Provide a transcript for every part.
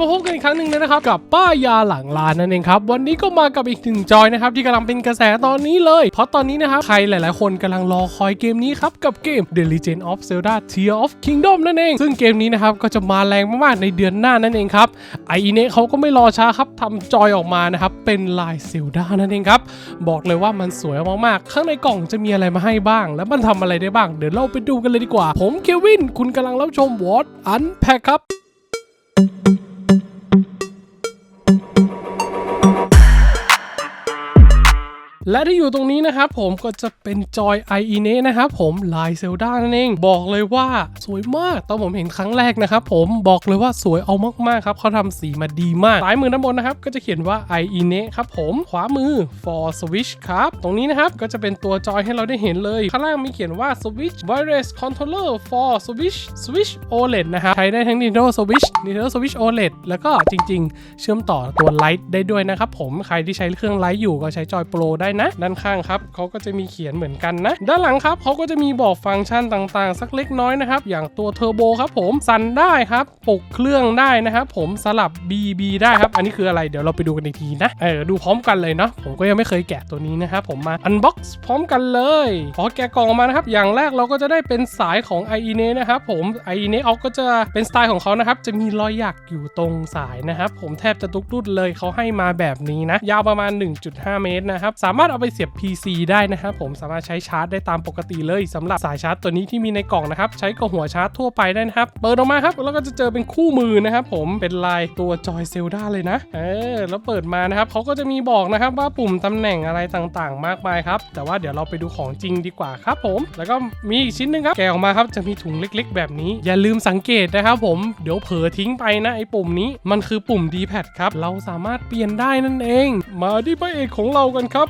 มาพบกันอีกครั้งหนึ่งเลยนะครับ กับป้ายาหลังร้านนั่นเองครับ วันนี้ก็มากับอีกหนึ่งจอยนะครับที่กำลังเป็นกระแสตอนนี้เลย เพราะตอนนี้นะครับใครหลาย ๆ คนกำลังรอคอยเกมนี้ครับกับเกม The Legend of Zelda Tears of Kingdom นั่นเอง ซึ่งเกมนี้นะครับก็จะมาแรงมาก ๆ ในเดือนหน้านั่นเองครับไอเนะเขาก็ไม่รอช้าครับทำจอยออกมานะครับเป็นลายเซลดานั่นเองครับบอกเลยว่ามันสวยมาก ๆ ข้างในกล่องจะมีอะไรมาให้บ้าง แล้วมันทำอะไรได้บ้าง เดี๋ยวเราไปดูกันเลยดีกว่า ผมเควิน คุณกำลังรับชมวอตอันแพคครับ และที่อยู่ตรงนี้นะครับผมก็จะเป็นจอย i e n e นะครับผมลายเซลดานั่นเอง บอกเลยว่าสวยมากตอนผมเห็นครั้งแรกนะครับผมบอกเลยว่าสวยเอามากๆครับเขาทำสีมาดีมากซ้ายมือด้านบนนะครับก็จะเขียนว่า i e n e ครับผมขวามือ for switch ครับ ตรงนี้นะครับก็จะเป็นตัวจอยให้เราได้เห็นเลย ข้างล่างมีเขียนว่า switch wireless controller for switch switch OLED นะครับใช้ได้ทั้ง Nintendo Switch Nintendo Switch OLED แล้วก็จริง ๆ เชื่อมต่อตัวไลท์ได้ด้วยนะครับผมใครที่ใช้เครื่องไลท์อยู่ก็ใช้จอยโปรได้นะ ด้านข้างครับเขาก็จะมีเขียนเหมือนกันนะ ด้านหลังครับเขาก็จะมีบอกฟังก์ชันต่างๆ สักเล็กน้อยนะครับ อย่างตัวเทอร์โบครับผม สั่นได้ครับปลุกเครื่องได้นะครับผมสลับ BB ได้ครับ อันนี้คืออะไรเดี๋ยวเราไปดูกันอีกทีนะ เออดูพร้อมกันเลยเนาะผมก็ยังไม่เคยแกะตัวนี้นะครับผมมาอันบ็อกซ์พร้อมกันเลยพอแกะกล่องมานะครับ อย่างแรกเราก็จะได้เป็นสายของ i e n e นะครับผม i e n e เอาก็จะเป็นสไตล์ของเขานะครับจะมีรอยหยักอยู่ตรงสายนะครับผมแทบจะทุกรุ่นเลยเขาให้มาแบบนี้นะ ยาวประมาณ 1.5 เมตรนะครับสามารถารถเอาไปเสียบ PC ได้นะครับผมสามารถใช้ชาร์จได้ตามปกติเลยสำหรับสายชาร์จตัวนี้ที่มีในกล่องนะครับใช้กับหัวชาร์จทั่วไปได้นะครับเปิดออกมาครับแล้วก็จะเจอเป็นคู่มือนะครับผมเป็นลายตัวจอยเซลดาเลยนะเออแล้วเปิดมานะครับเขาก็จะมีบอกนะครับว่าปุ่มตำแหน่งอะไรต่างๆ มากมายครับแต่ว่าเดี๋ยวเราไปดูของจริงดีกว่าครับผม แล้วก็มีอีกชิ้นหนึงครับแกะออกมาครับจะมีถุงเล็ก ๆ แบบนี้ อย่าลืมสังเกตนะครับผมเดี๋ยวเผลอทิ้งไปนะไอ้ปุ่มนี้มันคือปุ่ม D-pad ครับเราสามารถเปลี่ยนได้นั่นเอง มาที่พระเอกของเรากันครับ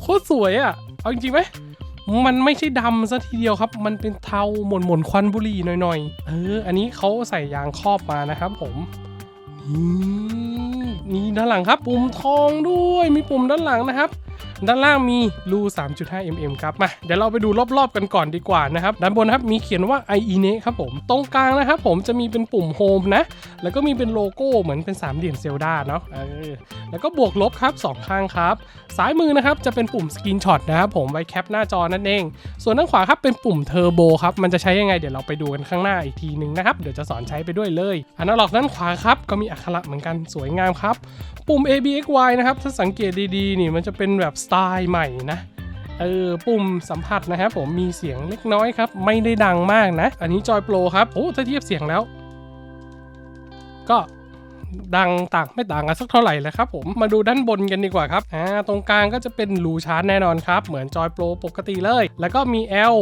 โคตรสวยอะ่ะ เอาจริงไหม มันไม่ใช่ดำซะทีเดียวครับ มันเป็นเทาหม่นหม่นๆควันบุหรี่หน่อยๆ เออ อันนี้เขาใส่ยางครอบมานะครับผม นี่นี่ด้านหลังครับ ปุ่มทองด้วย มีปุ่มด้านหลังนะครับ ด้านล่างมีรู 3.5 mm ครับ มา เดี๋ยวเราไปดูรอบๆกันก่อนดีกว่านะครับ ด้านบนครับมีเขียนว่า i e n e ครับผม ตรงกลางนะครับผมจะมีเป็นปุ่มโฮมนะ แล้วก็มีเป็นโลโก้เหมือนเป็นสามเหลี่ยมเซลดาเนาะออแล้วก็บวกลบครับสองข้างครับ ซ้ายมือนะครับจะเป็นปุ่มสกรีนช็อตนะครับผมไว้แคปหน้าจอนั่นเอง ส่วนด้านขวาครับเป็นปุ่มเทอร์โบครับ มันจะใช้ยังไงเดี๋ยวเราไปดูกันข้างหน้าอีกทีหนึ่งนะครับ เดี๋ยวจะสอนใช้ไปด้วยเลยอันนั้นหลอกด้านขวาครับก็มีอักขระเหมือนกันสวยงามครับ ปุ่ม A B X Y นะครับถ้าสังเกตดีๆนี่มันจะเป็นแบบสไตล์ใหม่นะเออปุ่มสัมผัสนะครับผมมีเสียงเล็กน้อยครับ ไม่ได้ดังมากนะ อันนี้จอยโปรครับ โอ้ถ้าเทียบเสียงแล้ว ก็ดังต่างไม่ต่างกันสักเท่าไหร่แล้วครับผมมาดูด้านบนกันดีกว่าครับอ่าตรงกลางก็จะเป็นรูชาร์จแน่นอนครับ เหมือนจอยโปรปกติเลย แล้วก็มี L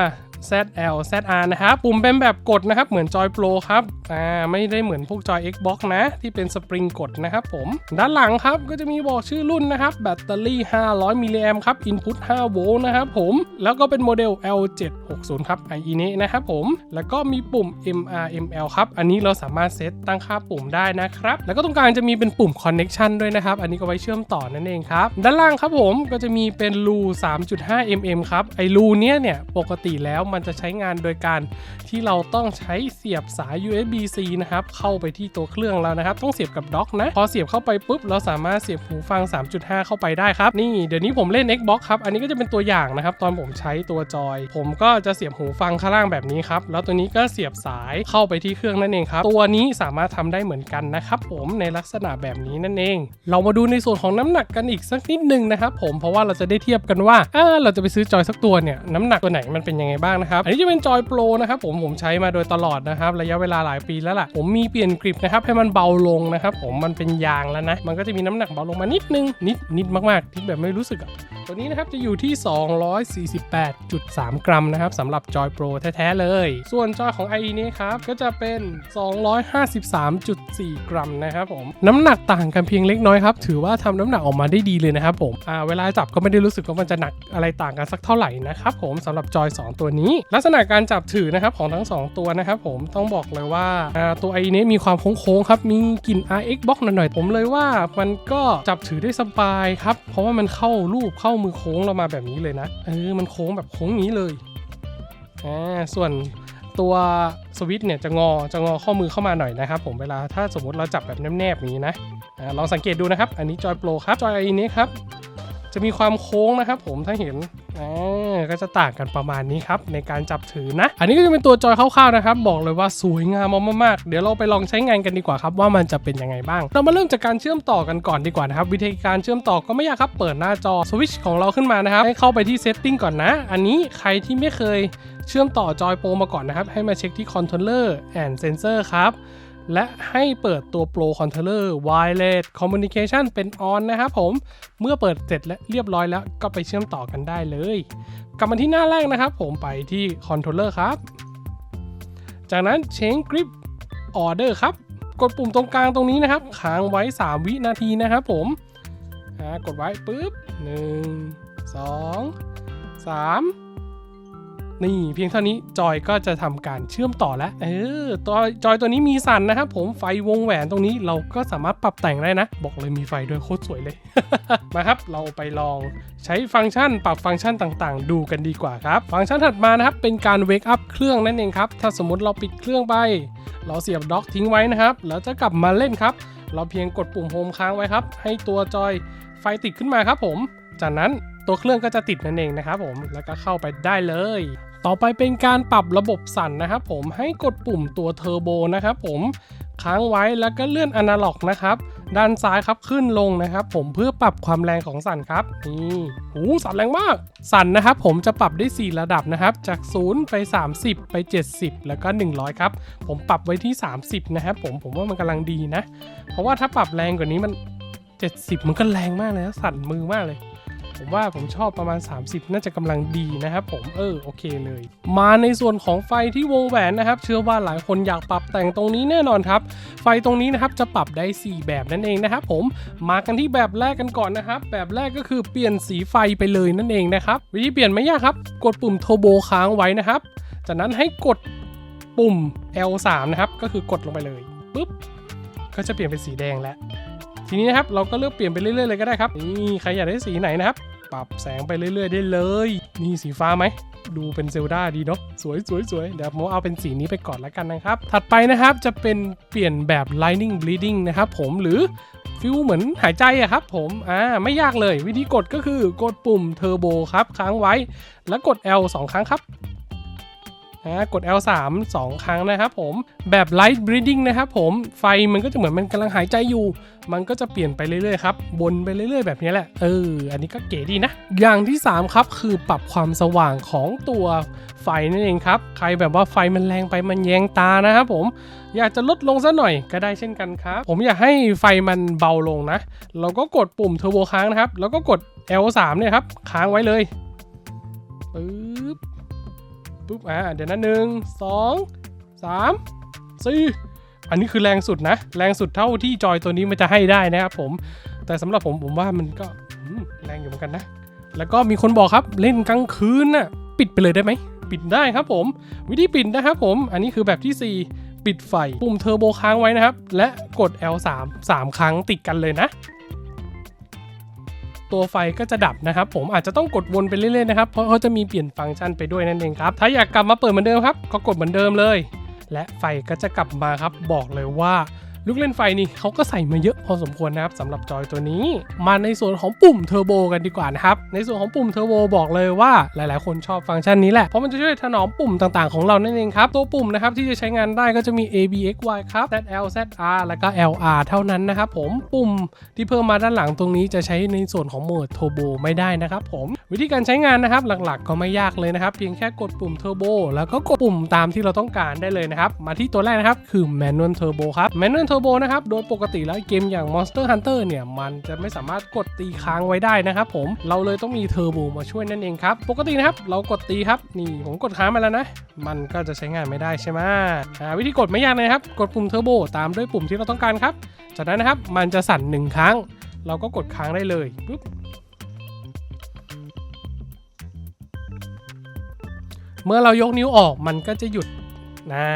R ZL ZR นะครับ ปุ่มเป็นแบบกดนะครับ เหมือนจอยโปรครับ อ่า ไม่ได้เหมือนพวกจอย Xbox นะ ที่เป็นสปริงกดนะครับผม ด้านหลังครับ ก็จะมีบอกชื่อรุ่นนะครับ แบตเตอรี่ 500 มิลลิแอมครับ Input 5โวลต์นะครับผม แล้วก็เป็นโมเดล L760 ครับ i e n e นะครับผม แล้วก็มีปุ่ม MRML ครับ อันนี้เราสามารถเซตตั้งค่าปุ่มได้นะครับ แล้วก็ตรงกลางจะมีเป็นปุ่ม Connection ด้วยนะครับ อันนี้ก็ไว้เชื่อมต่อนั่นเองครับ ด้านล่างครับผม ก็จะมีเป็นรู 3.5 mm ครับ ไอรูเนี้ยเนี่ย ปกติแล้วมันจะใช้งานโดยการที่เราต้องใช้เสียบสาย USB-C นะครับ เข้าไปที่ตัวเครื่องแล้วนะครับ ต้องเสียบกับด็อกนะ พอเสียบเข้าไปปุ๊บ เราสามารถเสียบหูฟัง 3.5 เข้าไปได้ครับ นี่เดี๋ยวนี้ผมเล่น Xbox ครับ อันนี้ก็จะเป็นตัวอย่างนะครับ ตอนผมใช้ตัวจอย ผมก็จะเสียบหูฟังข้างล่างแบบนี้ครับ แล้วตัวนี้ก็เสียบสายเข้าไปที่เครื่องนั่นเองครับ ตัวนี้สามารถทำได้เหมือนกันนะครับผมในลักษณะแบบนี้นั่นเอง เรามาดูในส่วนของน้ำหนักกันอีกสักนิดนึงนะครับผม เพราะว่าเราจะได้เทียบกันว่าอ่าเราจะไปซื้อจอยสักตัวเนี่ยน้ำหนักตัวไหนมันเป็นยังไงบ้างนะครับ อันนี้จะเป็นจอยโปรนะครับผมผมใช้มาโดยตลอดนะครับ ระยะเวลาหลายปีแล้วล่ะ ผมมีเปลี่ยนกริปนะครับให้มันเบาลงนะครับผมมันเป็นยางแล้วนะ มันก็จะมีน้ำหนักเบาลงมานิดนึง นิดนิดมากๆที่แบบไม่รู้สึกอะตัวนี้นะครับจะอยู่ที่ 248.3 กรัมนะครับสำหรับจอยโปรแท้ๆเลย ส่วนจอยของ IE นี้ครับก็จะเป็น 253.4 กรัมนะครับผมน้ำหนักต่างกันเพียงเล็กน้อยครับถือว่าทำน้ำหนักออกมาได้ดีเลยนะครับผมเวลาจับก็ไม่ได้รู้สึกว่ามันจะหนักอะไรต่างกันสักเท่าไหร่นะครับผมสำหรับจอย 2 ตัวนี้ลักษณะการจับถือนะครับของทั้ง 2 ตัวนะครับผมต้องบอกเลยว่าตัว IE นี้มีความโค้งๆครับมีกลิ่น RX box หน่อยๆผมเลยว่ามันก็จับถือได้สบายครับ เพราะว่ามันเข้ารูปเข้ามือโค้งเรามาแบบนี้เลยนะเออมันโค้งแบบโค้งนี้เลยอ่าส่วนตัวสวิตช์เนี่ยจะงอจะงอข้อมือเข้ามาหน่อยนะครับผมเวลาถ้าสมมติเราจับแบบแนบๆนี้นะอ่าลองสังเกตดูนะครับ อันนี้จอยโปรครับจอยไอนี้ครับ จะมีความโค้งนะครับผมถ้าเห็นก็จะต่างกันประมาณนี้ครับในการจับถือนะ อันนี้ก็จะเป็นตัวจอยคร่าวๆนะครับ บอกเลยว่าสวยงามมากๆ เดี๋ยวเราไปลองใช้งานกันดีกว่าครับว่ามันจะเป็นยังไงบ้าง เรามาเริ่มจากการเชื่อมต่อกันก่อนดีกว่านะครับ วิธีการเชื่อมต่อก็ไม่ยากครับเปิดหน้าจอสวิตช์ของเราขึ้นมานะครับ ให้เข้าไปที่ Setting ก่อนนะ อันนี้ใครที่ไม่เคยเชื่อมต่อจอยโปรมาก่อนนะครับ ให้มาเช็คที่ Controller and Sensor ครับ และให้เปิดตัว Pro Controller Wireless Communication เป็น On นนะครับผม เมื่อเปิดเสร็จและเรียบร้อยแล้วก็ไปเชื่อมต่อกันได้เลย กลับมาที่หน้าแรกนะครับผมไปที่ Controller ครับ จากนั้น Change Grip Order ครับ กดปุ่มตรงกลางตรงนี้นะครับ ค้างไว้ 3 วินาทีนะครับผมกดไว้ปุ๊บ 1 2 3 นี่เพียงเท่านี้จอยก็จะทำการเชื่อมต่อแล้ว เออตัวจอยตัวนี้มีสั่นนะครับผมไฟวงแหวนตรงนี้เราก็สามารถปรับแต่งได้นะ บอกเลยมีไฟด้วยโคตรสวยเลย มาครับเราไปลองใช้ฟังก์ชัน ปรับฟังก์ชันต่างๆ ดูกันดีกว่าครับ ฟังก์ชันถัดมานะครับเป็นการเวกอัพเครื่องนั่นเองครับถ้าสมมติเราปิดเครื่องไป เราเสียบด็อกทิ้งไว้นะครับแล้วจะกลับมาเล่นครับ เราเพียงกดปุ่มโฮมค้างไว้ครับ ให้ตัวจอยไฟติดขึ้นมาครับผม จากนั้นตัวเครื่องก็จะติดนั่นเองนะครับผมแล้วก็เข้าไปได้เลย ต่อไปเป็นการปรับระบบสั่นนะครับผมให้กดปุ่มตัวเทอร์โบนะครับผมค้างไว้แล้วก็เลื่อนอนาล็อกนะครับ ด้านซ้ายครับขึ้นลงนะครับ ผมเพื่อปรับความแรงของสั่นครับนี่หูสั่นแรงมาก สั่นนะครับ ผมจะปรับได้ 4 ระดับนะครับ จาก 0 ไป 30 ไป 70 แล้วก็ 100 ครับ ผมปรับไว้ที่ 30 นะครับผมผมว่ามันกำลังดีนะ เพราะว่าถ้าปรับแรงกว่านี้มัน 70 มันก็แรงมากเลยสั่นมือมากเลย ผมว่าผมชอบประมาณ 30 น่าจะกำลังดีนะครับผมเออโอเคเลย มาในส่วนของไฟที่วงแหวนนะครับ เชื่อว่าหลายคนอยากปรับแต่งตรงนี้แน่นอนครับ ไฟตรงนี้นะครับจะปรับได้ 4 แบบนั่นเองนะครับผมมากันที่แบบแรกกันก่อนนะครับ แบบแรกก็คือเปลี่ยนสีไฟไปเลยนั่นเองนะครับวิธีเปลี่ยนไม่ยากครับ กดปุ่มโทโบค้างไว้นะครับ จากนั้นให้กดปุ่ม L3 นะครับก็คือกดลงไปเลยปุ๊บก็จะเปลี่ยนเป็นสีแดงแล้วทีนี้นะครับเราก็เลือกเปลี่ยนไปเรื่อยๆเลยก็ได้ครับนี่ใครอยากได้สีไหนนะครับ ปรับแสงไปเรื่อย ๆ ได้เลย นี่สีฟ้าไหม ดูเป็นเซลดาดีเนาะสวยสวยสวยเดี๋ยวผมเอาเป็นสีนี้ไปก่อนแล้วกันนะครับ ถัดไปนะครับจะเป็นเปลี่ยนแบบ lightning bleeding นะครับผมหรือฟิลเหมือนหายใจอะครับผมอ่าไม่ยากเลย วิธีกดก็คือกดปุ่มเทอร์โบครับค้างไว้ แล้วกด L 2 ครั้งครับ อ่ากด L3 2 ครั้งนะครับผมแบบ light breathing นะครับผมไฟมันก็จะเหมือนมันกำลังหายใจอยู่ มันก็จะเปลี่ยนไปเรื่อยๆครับวนไปเรื่อยๆ แบบนี้แหละเอออันนี้ก็เก๋ดีนะ อย่างที่ 3 ครับคือปรับความสว่างของตัวไฟนั่นเองครับ ใครแบบว่าไฟมันแรงไปมันแยงตานะครับผมอยากจะลดลงสักหน่อยก็ได้เช่นกันครับ ผมอยากให้ไฟมันเบาลงนะ เราก็กดปุ่มเทอร์โบค้างนะครับ แล้วก็กด L3 เนี่ยครับ ค้างไว้เลยปึ๊บ ปุ๊บอ่าเดี๋ยวนะหนึ่งสองสามสี่อันนี้คือแรงสุดนะ แรงสุดเท่าที่จอยตัวนี้มันจะให้ได้นะครับผม แต่สำหรับผมผมว่ามันก็แรงอยู่เหมือนกันนะ แล้วก็มีคนบอกครับเล่นกลางคืนน่ะปิดไปเลยได้ไหม ปิดได้ครับผม วิธีปิดนะครับผม อันนี้คือแบบที่ 4 ปิดไฟ ปุ่มเทอร์โบค้างไว้นะครับ และกด L3 3 ครั้งติดกันเลยนะ ตัวไฟก็จะดับนะครับ ผมอาจจะต้องกดวนไปเรื่อยๆนะครับเพราะเขาจะมีเปลี่ยนฟังก์ชันไปด้วยนั่นเองครับถ้าอยากกลับมาเปิดเหมือนเดิมครับก็กดเหมือนเดิมเลย และไฟก็จะกลับมาครับบอกเลยว่า ลูกเล่นไฟนี่เขาก็ใส่มาเยอะพอสมควรนะครับสำหรับจอยตัวนี้ มาในส่วนของปุ่มเทอร์โบกันดีกว่านะครับ ในส่วนของปุ่มเทอร์โบบอกเลยว่าหลายๆ คนชอบฟังก์ชันนี้แหละ เพราะมันจะช่วยถนอมปุ่มต่างๆของเรานั่นเองครับ ตัวปุ่มนะครับที่จะใช้งานได้ก็จะมี A B X Y ครับ Z L Z R แล้วก็ L R เท่านั้นนะครับผมปุ่มที่เพิ่มมาด้านหลังตรงนี้จะใช้ในส่วนของโหมดเทอร์โบไม่ได้นะครับผมวิธีการใช้งานนะครับหลักๆ ก็ไม่ยากเลยนะครับเพียงแค่กดปุ่มเทอร์โบแล้วก็กดปุ่มตามที่เราต้องการได้เลยนะครับมาที่ตัวแรกนะครับคือ Manual Turbo ครับ Manual Turbo นะครับ โดยปกติแล้วเกมอย่าง Monster Hunter เนี่ย มันจะไม่สามารถกดตีค้างไว้ได้นะครับผม เราเลยต้องมีเทอร์โบมาช่วยนั่นเองครับ ปกตินะครับ เรากดตีครับ นี่ผมกดค้างมาแล้วนะ มันก็จะใช้งานไม่ได้ใช่ไหมวิธีกดไม่ยากเลยครับ กดปุ่มเทอร์โบตามด้วยปุ่มที่เราต้องการครับ จากนั้นนะครับ มันจะสั่นหนึ่งครั้ง เราก็กดค้างได้เลยปุ๊บเมื่อเรายกนิ้วออกมันก็จะหยุดนะ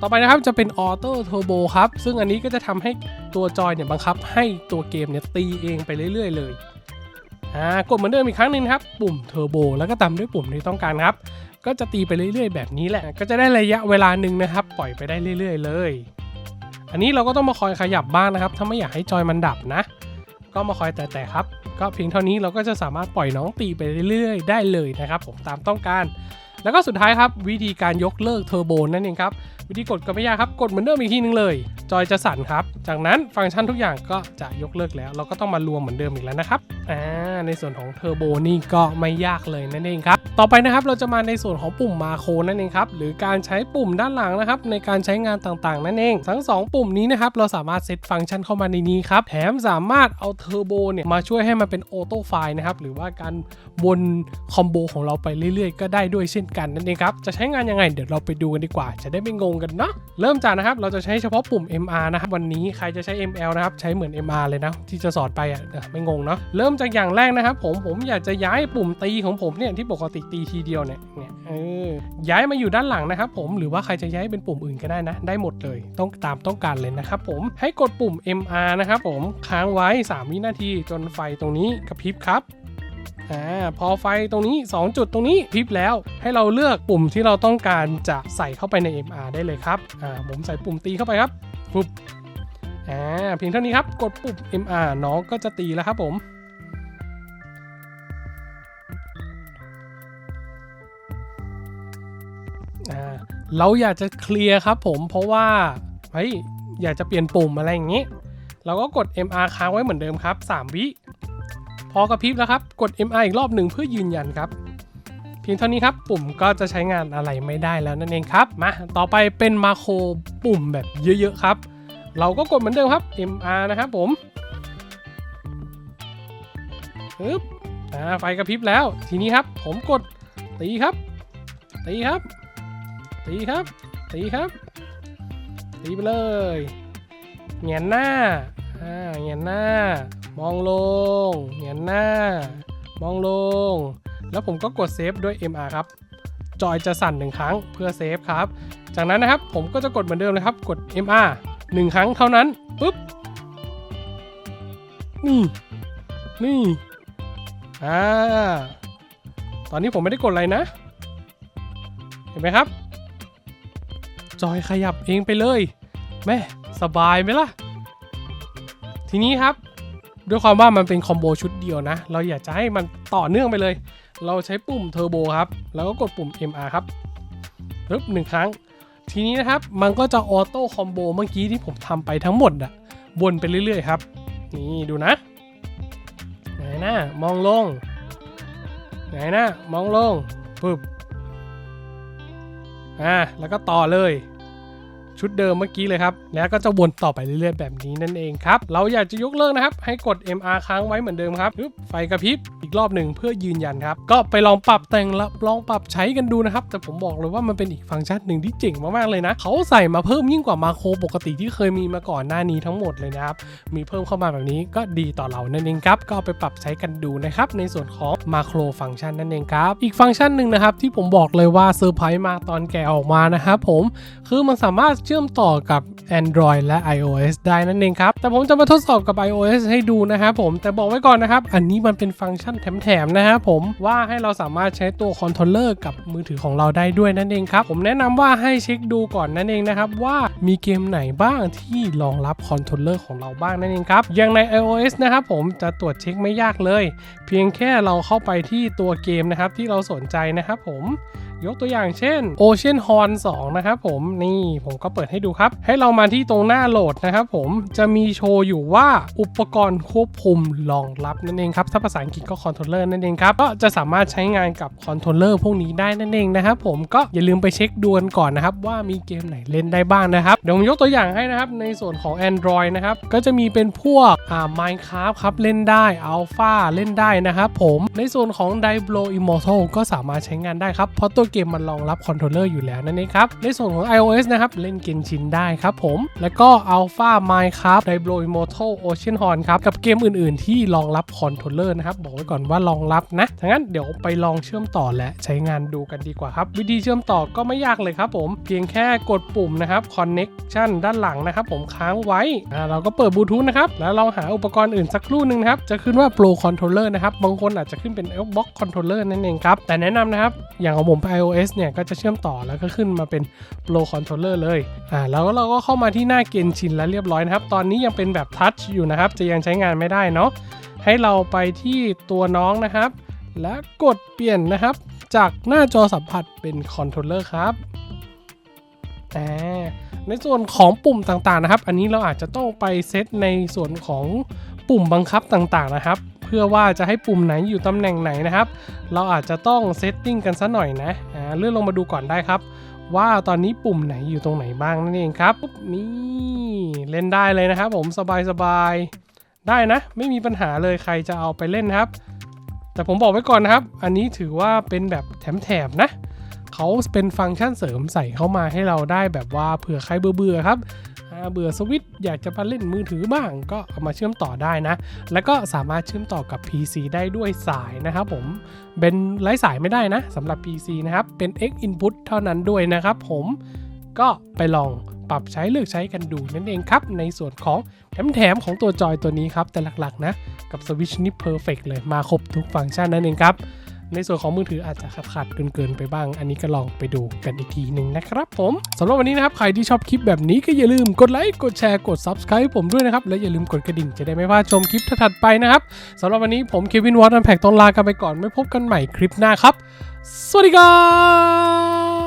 ต่อไปนะครับจะเป็นออโต้เทอร์โบครับ ซึ่งอันนี้ก็จะทำให้ตัวจอยเนี่ยบังคับให้ตัวเกมเนี่ยตีเองไปเรื่อย ๆ เลยอ่ากดเหมือนเดิมอีกครั้งหนึ่งครับ ปุ่มเทอร์โบแล้วก็ตามด้วยปุ่มที่ต้องการครับ ก็จะตีไปเรื่อย ๆ แบบนี้แหละ ก็จะได้ระยะเวลาหนึ่งนะครับ ปล่อยไปได้เรื่อย ๆ เลย อันนี้เราก็ต้องมาคอยขยับบ้างนะครับ ถ้าไม่อยากให้จอยมันดับนะ ก็มาคอยแตะๆครับ ก็เพียงเท่านี้เราก็จะสามารถปล่อยน้องตีไปเรื่อย ๆ ได้เลยนะครับ ผมตามต้องการ แล้วก็สุดท้ายครับวิธีการยกเลิกเทอร์โบนั่นเองครับ วิธีกดก็ไม่ยากครับ กดเหมือนเดิมอีกทีนึงเลย จอยจะสั่นครับ จากนั้นฟังก์ชันทุกอย่างก็จะยกเลิกแล้ว เราก็ต้องมารวมเหมือนเดิมอีกแล้วนะครับอ่าในส่วนของเทอร์โบนี่ก็ไม่ยากเลยนั่นเองครับ ต่อไปนะครับเราจะมาในส่วนของปุ่มมาโครนั่นเองครับหรือการใช้ปุ่มด้านหลังนะครับในการใช้งานต่างๆ นั่นเอง ทั้ง 2 ปุ่มนี้นะครับเราสามารถเซตฟังก์ชันเข้ามาในนี้ครับแถมสามารถเอาเทอร์โบเนี่ยมาช่วยให้มันเป็นออโต้ไฟล์นะครับหรือว่าการวนคอมโบของเราไปเรื่อยๆ ก็ได้ด้วยเช่นกันนั่นเองครับจะใช้งานยังไงเดี๋ยวเราไปดูกันดีกว่า จะได้ไม่งงกันเนาะเริ่มจากนะครับเราจะใช้เฉพาะปุ่ม MR นะครับวันนี้ใครจะใช้ ML นะครับใช้เหมือน MR เลยนะที่จะสอนไปอะเออไม่งงเนาะเริ่มจากอย่างแรกนะครับผมผมอยากจะย้ายปุ่มตีของผมเนี่ยที่ปกติตีทีเดียวเนี่ยเนี่ยเออย้ายมาอยู่ด้านหลังนะครับผมหรือว่าใครจะย้ายเป็นปุ่มอื่นก็ได้นะ ได้หมดเลยต้องตามต้องการเลยนะครับผมให้กดปุ่ม MR นะครับผมค้างไว้ 3 วินาทีจนไฟตรงนี้กระพริบครับ อ่าพอไฟตรงนี้ 2 จุดตรงนี้พริบแล้ว ให้เราเลือกปุ่มที่เราต้องการจะใส่เข้าไปใน MR ได้เลยครับอ่าผมใส่ปุ่มตีเข้าไปครับปุ๊บอ่าเพียงเท่านี้ครับกดปุ่ม MR น้องก็จะตีแล้วครับผมเราอยากจะเคลียร์ครับผมเพราะว่าเฮ้ยอยากจะเปลี่ยนปุ่มอะไรอย่างนี้ เราก็กด MR ค้างไว้เหมือนเดิมครับ 3 วิ พอกระพริบแล้วครับ กด MR อีกรอบหนึ่งเพื่อยืนยันครับ เพียงเท่านี้ครับปุ่มก็จะใช้งานอะไรไม่ได้แล้วนั่นเองครับมาต่อไปเป็นมาโครปุ่มแบบเยอะๆครับ เราก็กดเหมือนเดิมครับ MR นะครับผมปึ๊บอ่าไฟกระพริบแล้ว ทีนี้ครับผมกดตีครับ ตีครับ ตีครับ ตีครับ ตีไปเลยเงียนหน้าอ่าเงียนหน้า มองลงเหงียนหน้า มองลง แล้วผมก็กดเซฟด้วย MR ครับ จอยจะสั่นหนึ่งครั้งเพื่อเซฟครับ จากนั้นนะครับผมก็จะกดเหมือนเดิมเลยครับ กด MR หนึ่งครั้งเท่านั้นปุ๊บ นี่ นี่ อ่า ตอนนี้ผมไม่ได้กดอะไรนะ เห็นไหมครับ จอยขยับเองไปเลย แม่ สบายไหมล่ะ ทีนี้ครับ ด้วยความว่ามันเป็นคอมโบชุดเดียวนะ เราอยากจะให้มันต่อเนื่องไปเลย เราใช้ปุ่มเทอร์โบครับ แล้วก็กดปุ่ม MR ครับปึ๊บหนึ่งครั้ง ทีนี้นะครับ มันก็จะออโต้คอมโบเมื่อกี้ที่ผมทำไปทั้งหมดอะวนไปเรื่อยๆครับ นี่ดูนะ ไหนนะมองลง ไหนนะมองลงปึ๊บอ่าแล้วก็ต่อเลย ชุดเดิมเมื่อกี้เลยครับ แล้วก็จะวนต่อไปเรื่อยๆ แบบนี้นั่นเองครับ เราอยากจะยกเลิกนะครับ ให้กด MR ค้างไว้เหมือนเดิมครับไฟกระพริบอีกรอบหนึ่งเพื่อยืนยันครับ ก็ไปลองปรับแต่งและลองปรับใช้กันดูนะครับ แต่ผมบอกเลยว่ามันเป็นอีกฟังก์ชันหนึ่งที่เจ๋งมากๆเลยนะ เขาใส่มาเพิ่มยิ่งกว่ามาโครปกติที่เคยมีมาก่อนหน้านี้ทั้งหมดเลยนะครับ มีเพิ่มเข้ามาแบบนี้ก็ดีต่อเรานั่นเองครับ ก็เอาไปปรับใช้กันดูนะครับ ในส่วนของมาโครฟังก์ชันนั่นเองครับ อีกฟังก์ชันหนึ่งนะครับที่ผมบอกเลยว่าเซอร์ไพรส์มาตอนแกะออกมานะครับผม คือมันสามารถเชื่อมต่อกับ Android และ iOS ได้นั่นเองครับ แต่ผมจะมาทดสอบกับ iOS ให้ดูนะครับผม แต่บอกไว้ก่อนนะครับ อันนี้มันเป็นฟังก์ชันแถมๆนะครับผมว่าให้เราสามารถใช้ตัวคอนโทรลเลอร์กับมือถือของเราได้ด้วยนั่นเองครับ ผมแนะนำว่าให้เช็คดูก่อนนั่นเองนะครับ ว่ามีเกมไหนบ้างที่รองรับคอนโทรลเลอร์ของเราบ้างนั่นเองครับ อย่างใน iOS นะครับผมจะตรวจเช็คไม่ยากเลย เพียงแค่เราเข้าไปที่ตัวเกมนะครับที่เราสนใจนะครับผม ยกตัวอย่างเช่น Ocean Horn 2 นะครับผมนี่ผมก็เปิดให้ดูครับ ให้เรามาที่ตรงหน้าโหลดนะครับผมจะมีโชว์อยู่ว่าอุปกรณ์ควบคุมรองรับนั่นเองครับ ถ้าภาษาอังกฤษก็คอนโทรลเลอร์นั่นเองครับ ก็จะสามารถใช้งานกับคอนโทรลเลอร์พวกนี้ได้นั่นเองนะครับผมก็อย่าลืมไปเช็คดูกันก่อนนะครับว่ามีเกมไหนเล่นได้บ้างนะครับ เดี๋ยวผมยกตัวอย่างให้นะครับ ในส่วนของ Android นะครับก็จะมีเป็นพวกอ่า Minecraft ครับเล่นได้ Alpha เล่นได้นะครับผมในส่วนของ Diablo Immortal ก็สามารถใช้งานได้ครับเพราะตัวเกมมันรองรับคอนโทรลเลอร์อยู่แล้วนั่นเองครับ ในส่วนของ iOS นะครับ เล่นเกนชินได้ครับผม แล้วก็ Alpha Minecraft Diablo Immortal Ocean Horn ครับ กับเกมอื่นๆ ที่รองรับคอนโทรลเลอร์นะครับ บอกไว้ก่อนว่ารองรับนะดังนั้นเดี๋ยวไปลองเชื่อมต่อและใช้งานดูกันดีกว่าครับ วิธีเชื่อมต่อก็ไม่ยากเลยครับผม เพียงแค่กดปุ่มนะครับ connection ด้านหลังนะครับผมค้างไว้อ่าเราก็เปิดบลูทูธนะครับแล้วลองหาอุปกรณ์อื่นสักครู่หนึ่งนะครับจะขึ้นว่า Pro Controller นะครับบางคนอาจจะขึ้นเป็น Xbox Controller นั่นเองครับแต่แนะนำนะครับอย่างของผมไป iOS เนี่ยก็จะเชื่อมต่อแล้วก็ขึ้นมาเป็น Pro Controller เลยอ่าแล้วเราก็เข้ามาที่หน้าเกณฑ์ชินแล้วเรียบร้อยนะครับ ตอนนี้ยังเป็นแบบทัชอยู่นะครับ จะยังใช้งานไม่ได้เนาะให้เราไปที่ตัวน้องนะครับ และกดเปลี่ยนนะครับ จากหน้าจอสัมผัสเป็นคอนโทรลเลอร์ครับอ่าในส่วนของปุ่มต่างๆนะครับ อันนี้เราอาจจะต้องไปเซตในส่วนของปุ่มบังคับต่างๆนะครับ พื่อว่าจะให้ปุ่มไหนอยู่ตำแหน่งไหนนะครับ เราอาจจะต้องเซตติ้งกันซะหน่อยนะเลื่อนลงมาดูก่อนได้ครับ ว่าตอนนี้ปุ่มไหนอยู่ตรงไหนบ้างนั่นเองครับปุ๊บนี่เล่นได้เลยนะครับ ผมสบายๆได้นะ ไม่มีปัญหาเลยใครจะเอาไปเล่นครับ แต่ผมบอกไว้ก่อนนะครับ อันนี้ถือว่าเป็นแบบแถมๆนะเขาเป็นฟังก์ชันเสริมใส่เข้ามาให้เราได้แบบว่าเผื่อใครเบื่อๆครับ เบื่อสวิตช์อยากจะมาเล่นมือถือบ้าง ก็เอามาเชื่อมต่อได้นะ แล้วก็สามารถเชื่อมต่อกับ PC ได้ด้วยสายนะครับผมเป็นไร้สายไม่ได้นะสำหรับ PC นะครับเป็น X input เท่านั้นด้วยนะครับผมก็ไปลองปรับใช้เลือกใช้กันดูนั่นเองครับ ในส่วนของแถมๆของตัวจอยตัวนี้ครับ แต่หลักๆนะ กับ Switch นี่ perfect เลยมาครบทุกฟังก์ชันนั่นเองครับ ในส่วนของมือถืออาจจะขาดเกินๆไปบ้าง อันนี้ก็ลองไปดูกันอีกทีหนึ่งนะครับผมสำหรับวันนี้นะครับใครที่ชอบคลิปแบบนี้ก็อย่าลืมกดไลค์กดแชร์กด Subscribe ผมด้วยนะครับและอย่าลืมกดกระดิ่งจะได้ไม่พลาดชมคลิปถัดไปนะครับสำหรับวันนี้ผมเควินวอตแพ็กต้องลากันไปก่อนไม่พบกันใหม่คลิปหน้าครับ สวัสดีครับ